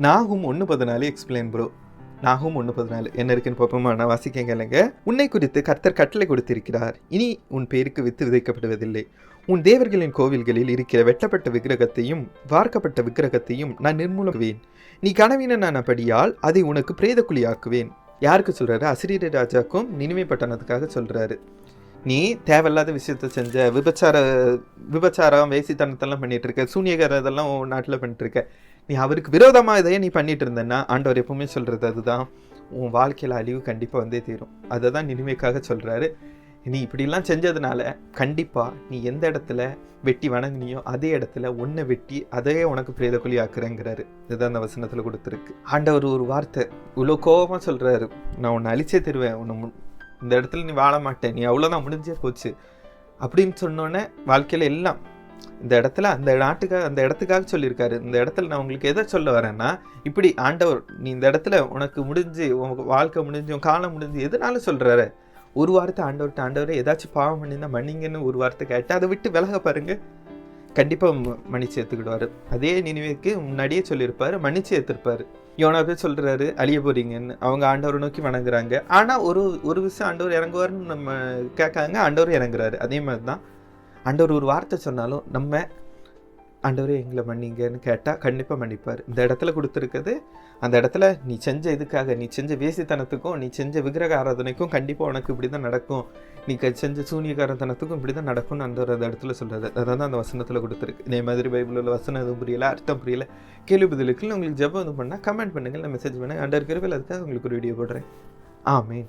நாகும் ஒன்று பதினாலு explain bro நாகும் ஒன்று பதினாலு. என்ன இருக்குன்னு பார்ப்போமா? நான் வாசிக்கங்க இல்லைங்க. உன்னை குறித்து கர்த்தர் கட்டளை கொடுத்திருக்கிறார். இனி உன் பேருக்கு வித்து விதைக்கப்படுவதில்லை. உன் தேவர்களின் கோவில்களில் இருக்கிற வெட்டப்பட்ட விக்கிரகத்தையும் வார்க்கப்பட்ட விக்கிரகத்தையும் நான் நிர்மூலவேன் நீ கனவீனனானபடியால் அதை உனக்கு பிரேதக்குழியாக்குவேன். யாருக்கு சொல்கிறாரு அசிரியர் ராஜாக்கும் நினிமை பட்டணத்துக்காக சொல்கிறாரு நீ தேவையில்லாத விஷயத்த செஞ்ச விபச்சார விபச்சாரம் வேசித்தனத்தெல்லாம் பண்ணிகிட்ருக்க இருக்க சூனியகார இதெல்லாம் உன் நாட்டில் பண்ணிட்டுருக்க நீ அவருக்கு விரோதமாக இதையே நீ பண்ணிட்டு இருந்தேன்னா ஆண்டவர் எப்பவுமே சொல்கிறது அதுதான். உன் வாழ்க்கையில் அழிவு கண்டிப்பாக வந்தே தீரும். அதை தான் நினிமைக்காக சொல்கிறாரு நீ இப்படிலாம் செஞ்சதுனால கண்டிப்பாக நீ எந்த இடத்துல வெட்டி வணங்குனியோ அதே இடத்துல ஒன்றை வெட்டி அதையே உனக்கு பிரேதக்குழி ஆக்குறேங்கிறாரு இதுதான் அந்த வசனத்தில் கொடுத்துருக்கு. ஆண்டவர் ஒரு வார்த்தை இவ்வளோ கோபமாக சொல்கிறாரு நான் உன்னை அழிச்சே தருவேன். உன்னை இந்த இடத்துல நீ வாழ மாட்டேன். நீ அவ்வளோதான் முடிஞ்சே போச்சு. அப்படின்னு சொன்னோன்னே வாழ்க்கையில் எல்லாம் இந்த இடத்துல அந்த நாட்டுக்காக அந்த இடத்துக்காக சொல்லியிருக்காரு. இந்த இடத்துல நான் உங்களுக்கு எதை சொல்ல வரேன்னா இப்படி ஆண்டவர் நீ இந்த இடத்துல உனக்கு முடிஞ்சு உன் வாழ்க்கை முடிஞ்சு உன் காலம் முடிஞ்சு எதனால சொல்கிறாரு ஒரு வாரத்தை ஆண்டவர்கிட்ட ஆண்டவரே ஏதாச்சும் பாவம் பண்ணியிருந்தால் மன்னிங்கன்னு ஒரு வார்த்தை கேட்டு அதை விட்டு விலக பாருங்க. கண்டிப்பாக மன்னிச்சு ஏற்றுக்கிடுவார் அதே நினைவுக்கு முன்னாடியே சொல்லியிருப்பார் மன்னிச்சு ஏற்றிருப்பார் யோனா பேர் சொல்கிறாரு அழிய போகிறீங்கன்னு அவங்க ஆண்டவரை நோக்கி வணங்குறாங்க. ஆனால் ஒரு ஒரு விஷயம் ஆண்டவர் இறங்குவாருன்னு நம்ம கேட்காங்க ஆண்டவர் இறங்குறாரு. அதே மாதிரி தான் ஆண்டவர் ஒரு வார்த்தை சொன்னாலும் நம்ம ஆண்டவரே எங்களை மன்னிங்கன்னு கேட்டால் கண்டிப்பாக மன்னிப்பார். இந்த இடத்துல கொடுத்துருக்குது அந்த இடத்துல நீ செஞ்ச இதுக்காக நீ செஞ்ச வேசித்தனத்துக்கும் நீ செஞ்ச விக்கிரக ஆராதனைக்கும் கண்டிப்பாக உனக்கு இப்படி தான் நடக்கும். நீ க- செஞ்ச சூனியகாரத்தனத்துக்கும் இப்படி தான் நடக்கும்னு அந்த ஒரு அந்த இடத்துல சொல்கிறது அதான் அந்த வசனத்தில் கொடுத்துருக்கு. இதே மாதிரி பைபிளில் வசனம் எதுவும் புரியல அர்த்தம் புரியல. கேள்வி பதிலுக்கு உங்களுக்கு ஜெபம் எதுவும் பண்ணால் கமெண்ட் பண்ணுங்கள் நான் மெசேஜ் பண்ணுங்கள் அண்டர் கிருவில் அதுக்காக உங்களுக்கு ஒரு வீடியோ போடுறேன். ஆமேன்.